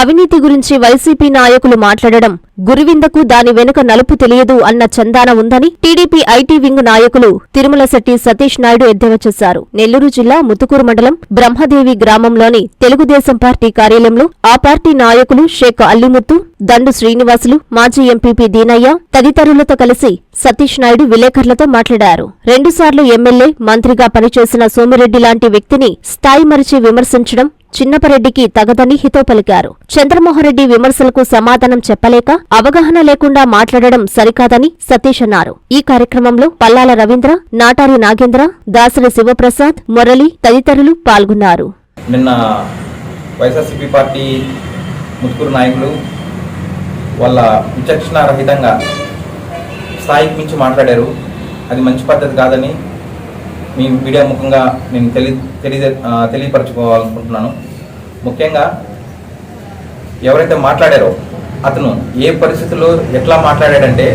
అవినీతి గురించి వైసీపీ నాయకులు మాట్లాడడం గురువిందకు దాని వెనుక నలుపు తెలియదు అన్న చందాన ఉందని టీడీపీ ఐటీ వింగ్ నాయకులు తిరుమలశెట్టి సతీష్ నాయుడు ఎద్దేవా చేశారు. నెల్లూరు జిల్లా ముతుకూరు మండలం బ్రహ్మదేవి గ్రామంలోని తెలుగుదేశం పార్టీ కార్యాలయంలో ఆ పార్టీ నాయకులు షేక్ అల్లిముత్తు దండు శ్రీనివాసులు మాజీ ఎంపీపీ దీనయ్య తదితరులతో కలిసి సతీష్ నాయుడు విలేకరులతో మాట్లాడారు. రెండుసార్లు ఎమ్మెల్యే మంత్రిగా పనిచేసిన సోమిరెడ్డి లాంటి వ్యక్తిని స్థాయి మరిచి విమర్శించడం చిన్నపరెడ్డికి తగదని హితో పలికారు. చంద్రమోహన్రెడ్డి విమర్శలకు సమాధానం చెప్పలేక అవగాహన లేకుండా మాట్లాడడం సరికాదని సతీష్ అన్నారు. ఈ కార్యక్రమంలో పల్లాల రవీంద్ర నాటారి నాగేంద్ర దాసరి శివప్రసాద్ మురళి తదితరులు పాల్గొన్నారు. నిన్న వైఎస్ఆర్సీపీ పార్టీ ముత్తుకూరు నాయకులు వాళ్ళ విచక్షణ రహితంగా స్థాయికి మించి మాట్లాడారు. అది మంచి పద్ధతి కాదని మీ మీడియా ముఖంగా నేను తెలి తెలియ తెలియపరచుకోవాలనుకుంటున్నాను. ముఖ్యంగా ఎవరైతే మాట్లాడారో అతను ఏ పరిస్థితుల్లో ఎట్లా మాట్లాడాడంటే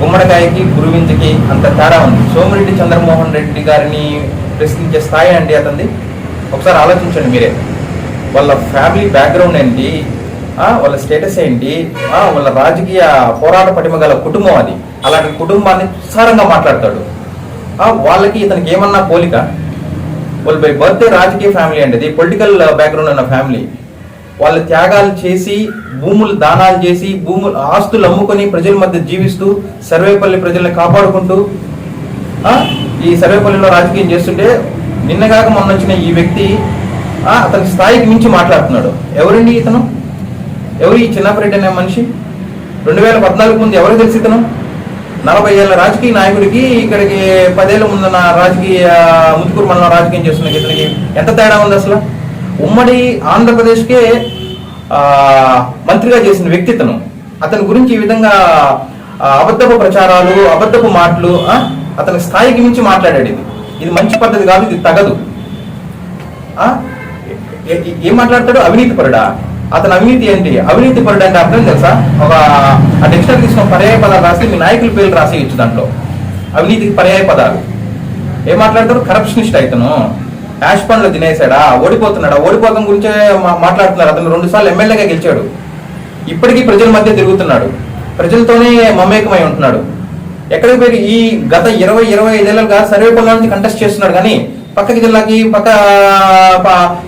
గుమ్మడికాయకి గురువింజకి అంత తేడా ఉంది. సోమిరెడ్డి చంద్రమోహన్ రెడ్డి గారిని ప్రశ్నించే స్థాయి అండి అతనిది. ఒకసారి ఆలోచించండి మీరే. వాళ్ళ ఫ్యామిలీ బ్యాక్గ్రౌండ్ ఏంటి? వాళ్ళ స్టేటస్ ఏంటి? వాళ్ళ రాజకీయ పోరాట పటిమ గల కుటుంబం అది. అలాంటి కుటుంబాన్ని సారంగా మాట్లాడతాడు. వాళ్ళకి ఇతనికి ఏమన్నా పోలిక? వాళ్ళు బై బర్త్డే రాజకీయ ఫ్యామిలీ అండి ఇది పొలిటికల్ బ్యాక్గ్రౌండ్ ఉన్న ఫ్యామిలీ. వాళ్ళ త్యాగాలు చేసి భూములు దానాలు చేసి భూములు ఆస్తులు అమ్ముకొని ప్రజల మధ్య జీవిస్తూ సర్వేపల్లి ప్రజల్ని కాపాడుకుంటూ ఈ సర్వేపల్లిలో రాజకీయం చేస్తుంటే నిన్నగాక మొన్న వచ్చిన ఈ వ్యక్తి అతని స్థాయికి మించి మాట్లాడుతున్నాడు. ఎవరండి ఇతను? ఎవరు ఈ చిన్నపరెడ్డి అనే మనిషి? రెండు వేల పద్నాలుగు ముందు ఎవరు తెలిసి ఇతను? నలభై ఏళ్ళ రాజకీయ నాయకుడికి ఇక్కడికి పదేళ్ళ ముందున్న రాజకీయ ముత్తుకూరు మండలం రాజకీయం చేస్తున్న ఇతనికి ఎంత తేడా ఉంది అసలు? ఉమ్మడి ఆంధ్రప్రదేశ్కే మంత్రిగా చేసిన వ్యక్తి అతని గురించి ఈ విధంగా అబద్ధపు ప్రచారాలు అబద్ధపు మాటలు అతని స్థాయికి మించి మాట్లాడాడు ఇది. ఇది మంచి పద్ధతి కాదు ఇది తగదు. ఏ- ఏ- ఏం మాట్లాడతాడు? అవినీతి పరుడా? అతని అవినీతి ఏంటి? అవినీతి పరుడు అంటే అర్థం తెలుసా? ఒక ఆ డిక్షనరీ తీసుకున్న పర్యాయ పదాలు రాసి మీ నాయకుల పేర్లు రాసి ఇచ్చు దాంట్లో. అవినీతికి పర్యాయ పదాలు. ఏం మాట్లాడతారు కరప్షనిస్ట్ అయితను. యాష్ పండ్లు తినేసాడా ఓడిపోతున్నాడా? ఓడిపోతాం గురించే మా- మాట్లాడుతున్నారు. అతను రెండు సార్లు ఎమ్మెల్యేగా గెలిచాడు. ఇప్పటికీ ప్రజల మధ్య తిరుగుతున్నాడు. ప్రజలతోనే మమేకమై ఉంటున్నాడు. ఎక్కడికి పోయి ఈ గత ఇరవై ఇరవై ఐదేళ్ళుగా సర్వే పనుల నుంచి కంటెస్ట్ చేస్తున్నాడు కానీ పక్కకి జిల్లాకి పక్క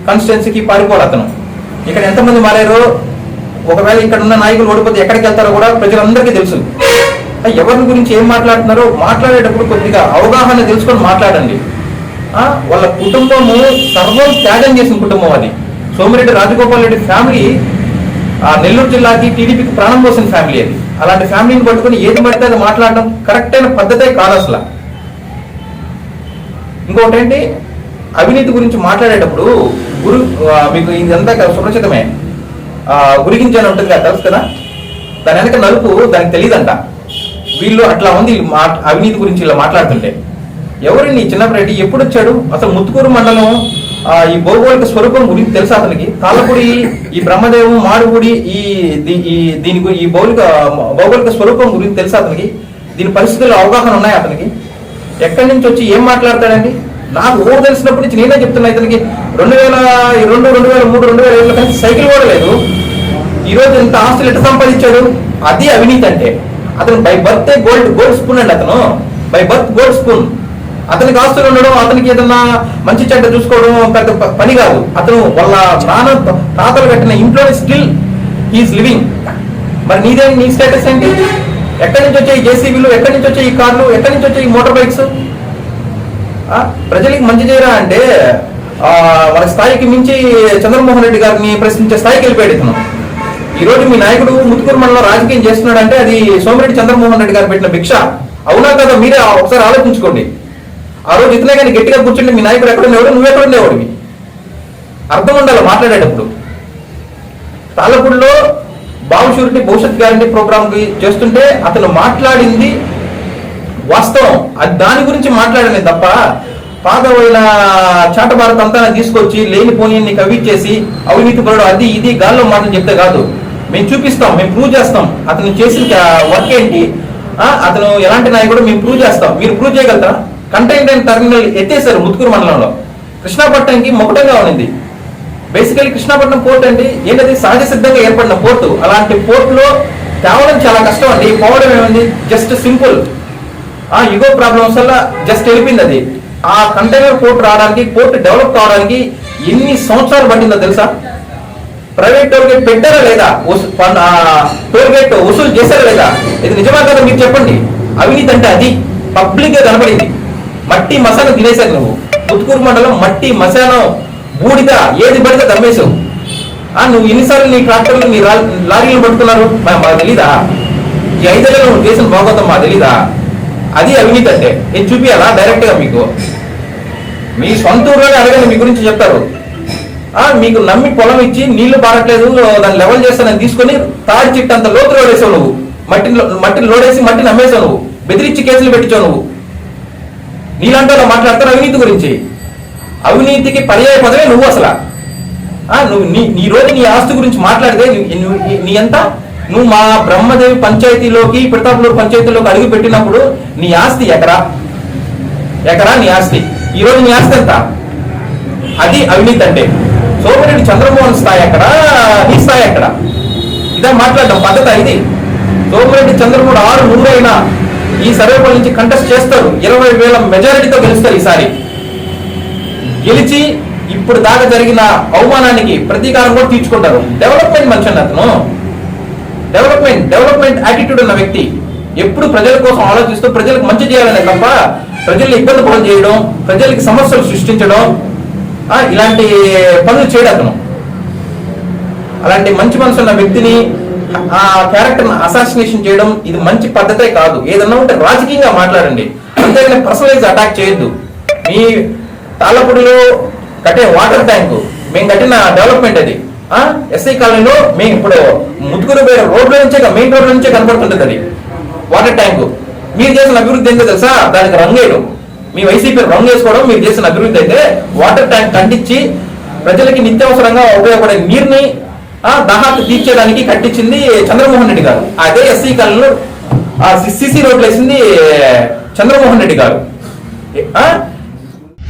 కాన్స్టిట్యున్సీకి పారిపోడు అతను. ఇక్కడ ఎంతమంది మారారో ఒకవేళ ఇక్కడ ఉన్న నాయకులు ఓడిపోతే ఎక్కడికి వెళ్తారో కూడా ప్రజలందరికీ తెలుసు. ఎవరి గురించి ఏం మాట్లాడుతున్నారో మాట్లాడేటప్పుడు కొద్దిగా అవగాహన తెలుసుకొని మాట్లాడండి. వాళ్ళ కుటుంబము సర్వం త్యాగం చేసిన కుటుంబం అది. సోమిరెడ్డి రాజగోపాల్ రెడ్డి ఫ్యామిలీ ఆ నెల్లూరు జిల్లాకి టీడీపీకి ప్రాణం పోసిన ఫ్యామిలీ అది. అలాంటి ఫ్యామిలీని పట్టుకొని ఏది పడితే అది మాట్లాడడం కరెక్ట్ అయిన పద్ధతే కాదు అసలు. ఇంకొకటి ఏంటి? అవినీతి గురించి మాట్లాడేటప్పుడు గురు మీకు ఇదంతా సురక్షితమే ఆ, గురిగించని ఉంటుంది కదా తెలుసు కదా? దాని వెనక నలుపు దానికి తెలియదంట. వీళ్ళు అట్లా ఉంది అవినీతి గురించి ఇలా మాట్లాడుతుంటే. ఎవరండి ఈ చిన్నప్పటి ఎప్పుడు వచ్చాడు? అసలు ముత్తుకూరు మండలం ఈ భౌగోళిక స్వరూపం గురించి తెలుసు అతనికి? తాళ్ళపూడి ఈ బ్రహ్మదేవం మాడుగుడి ఈ దీ- ఈ దీని ఈ భౌగోళిక భౌగోళిక స్వరూపం గురించి తెలుసు అతనికి? దీని పరిస్థితుల్లో అవగాహన ఉన్నాయి అతనికి? ఎక్కడి నుంచి వచ్చి ఏం మాట్లాడతాడండి? నాకు ఊరు తెలిసినప్పటి నుంచి నేనే చెప్తున్నా ఇతనికి రెండు వేల రెండు రెండు వేల మూడు రెండు వేల ఏళ్ళ కలిసి సైకిల్ కూడా లేదు. ఈ రోజు ఇంత ఆస్తులు ఎట్లా సంపాదించాడు? అది అవినీతి అంటే. అతను by birth gold gold spoon అండి అతను. By birth gold spoon. అతనికి ఆస్తులు ఉండడం అతనికి ఏదన్నా మంచి చెడ్డ చూసుకోవడం పెద్ద పని కాదు. అతను వాళ్ళ నాన్న తాతలు కట్టిన ఇంట్లోనే స్టిల్ ఈజ్ లివింగ్ మరి నీదే నీ స్టేటస్ ఏంటి? ఎక్కడి నుంచి వచ్చాయి జేసీబీలు ఎక్కడి నుంచి వచ్చే ఈ కార్లు? ఎక్కడి నుంచి వచ్చే ఈ మోటార్ బైక్స్ ప్రజలకి మంచి చేయరా అంటే వాళ్ళ స్థాయికి మించి చంద్రమోహన్ రెడ్డి గారిని ప్రశ్నించే స్థాయికి వెళ్ళిపోయాడు ఇతను. ఈ రోజు మీ నాయకుడు ముత్తుకూరు మండలం రాజకీయం చేస్తున్నాడు అంటే అది సోమిరెడ్డి చంద్రమోహన్ రెడ్డి గారు పెట్టిన భిక్ష. అవునా కదా? మీరే ఒకసారి ఆలోచించుకోండి. ఆ రోజు ఇతనే కానీ గట్టిగా కూర్చుంటే మీ నాయకుడు ఎక్కడ ఉండేవాడు? నువ్వు ఎక్కడ ఉండేవాడివి? అర్థం ఉండాలి మాట్లాడేటప్పుడు? తాలపూడిలో బాబు షూరిటీ భవిష్యత్ గ్యారంటీ ప్రోగ్రామ్కి చేస్తుంటే అతను మాట్లాడింది వాస్తవం. అది దాని గురించి మాట్లాడలేదు తప్ప పాతవైన చాట భారత్ అంతా తీసుకొచ్చి లేనిపోని నీకు చేసి అవినీతి పరుడు అది ఇది గాల్లో మాటలు చెప్తే కాదు. మేము చూపిస్తాం మేము ప్రూవ్ చేస్తాం. అతను చేసిన వర్క్ ఏంటి? అతను ఎలాంటి నాయకుడు? మేము ప్రూవ్ చేస్తాం. మీరు ప్రూవ్ చేయగలుగుతారా? కంటైన్మెంట్ టర్మినల్ ఎత్తేసారు ముత్తుకూరు మండలంలో. కృష్ణాపట్నంకి మొకటంగా ఉన్నింది. బేసికలీ కృష్ణాపట్నం పోర్ట్ అండి. ఏంటది? సహజ సిద్ధంగా ఏర్పడిన పోర్టు. అలాంటి పోర్టులో తేవడం చాలా కష్టం అండి. పోవడం ఏమైంది? Just simple. ఆ యుగో ప్రాబ్లమ్స్ వల్ల జస్ట్ వెళ్ళిపోయింది అది. ఆ కంటైనర్ పోర్ట్ రావడానికి పోర్ట్ డెవలప్ కావడానికి ఎన్ని సంవత్సరాలు పట్టిందో తెలుసా? ప్రైవేట్ టోల్ గేట్ పెట్టారా లేదా? టోల్గేట్ టోల్ గేట్ వసూలు చేశారా లేదా? ఇది నిజమా కదా? మీరు చెప్పండి. అవినీతి అంటే అది. పబ్లిక్గా కనబడింది మట్టి మసాలా తినేశారు నువ్వు. పుత్తుకూరు మండలం మట్టి మసాలా బూడిద ఏది పడితే తమ్మేశావు ఆ, నువ్వు ఎన్నిసార్లు నీ ట్రాక్టర్లు నీ లారీలు పట్టుకున్నారు? మా- మాకు తెలీదా? ఈ ఐదేళ్ళలో నువ్వు చేసిన బాగోతాం మాకు తెలీదా? అది అవినీతి అంటే. నేను చూపించాలా డైరెక్ట్గా మీకు. మీ సొంత ఊర్లోనే అడగండి మీ గురించి చెప్తారు. ఆ మీకు నమ్మి పొలం ఇచ్చి నీళ్ళు పారట్లేదు దాన్ని లెవెల్ చేస్తానని తీసుకొని తాడి చిట్టు అంత లోతు లోడేసావు నువ్వు. మట్టిని మట్టిని లోడేసి మట్టిని అమ్మేసావు నువ్వు. బెదిరించి కేసులు పెట్టించావు నువ్వు. నీలాంటి వాళ్ళు మాట్లాడతారు అవినీతి గురించి. అవినీతికి పర్యాయ పదవే నువ్వు అసలు. ఆ, నువ్వు నీ నీ రోజు నీ ఆస్తి గురించి మాట్లాడితే నీ- నీ- ఎంత? నువ్వు మా బ్రహ్మదేవి పంచాయతీలోకి పిడతాపులూరు పంచాయతీలోకి అడుగు పెట్టినప్పుడు నీ ఆస్తి ఎకరా? ఎకరా నీ ఆస్తి? ఈ రోజు నీ ఆస్తి ఎంత? అది అవినీతి అంటే. సోమిరెడ్డి చంద్రమోహన్ స్థాయి ఎక్కడ నీ స్థాయి ఎక్కడ ఇదే మాట్లాడడం పద్ధత ఇది. సోమిరెడ్డి చంద్రమోహన్ ఆరు నూరైనా ఈ సర్వేపల్లి నుంచి కంటెస్ట్ చేస్తారు. ఇరవై వేల మెజారిటీతో గెలుస్తారు ఈసారి. గెలిచి ఇప్పుడు దాకా జరిగిన అవమానానికి ప్రతీకారం కూడా తీర్చుకుంటారు. డెవలప్మెంట్ మనిషి అతను. డెవలప్మెంట్ డెవలప్మెంట్ యాటిట్యూడ్ ఉన్న వ్యక్తి. ఎప్పుడు ప్రజల కోసం ఆలోచిస్తూ ప్రజలకు మంచి చేయాలనే తప్ప ప్రజల్ని ఇబ్బంది పాలు చేయడం ప్రజలకి సమస్యలు సృష్టించడం ఇలాంటి పనులు చేయడం అతను. అలాంటి మంచి మనసు ఉన్న వ్యక్తిని ఆ క్యారెక్టర్ అసాసినేషన్ చేయడం ఇది మంచి పద్ధతే కాదు. ఏదన్నా ఉంటే రాజకీయంగా మాట్లాడండి. అంతేగాని పర్సనలైజ్ అటాక్ చేయొద్దు. మీ తాళ్ళపూడిలో కట్టే వాటర్ ట్యాంకు మేము కట్టిన డెవలప్మెంట్ అది. ఎస్ఐ కాలనీలో మేము ఇప్పుడు ముత్తుకూరు పోయే రోడ్ల నుంచే మెయిన్ రోడ్ల నుంచే కనపడుతుంటది అది. వాటర్ ట్యాంకు మీరు చేసిన అభివృద్ధి ఏంటో తెలుసా? దానికి రంగేయడం. మీ వైసీపీ రంగు వేసుకోవడం మీరు చేసిన అభివృద్ధి అయితే వాటర్ ట్యాంక్ కంటించి ప్రజలకి నిత్యావసరంగా ఉపయోగపడే నీరుని ఆ దాహాన్ని తీర్చేయడానికి కట్టించింది చంద్రమోహన్ రెడ్డి గారు. అదే ఎస్సీ కాలంలో సిసి రోడ్లు వేసింది చంద్రమోహన్ రెడ్డి గారు.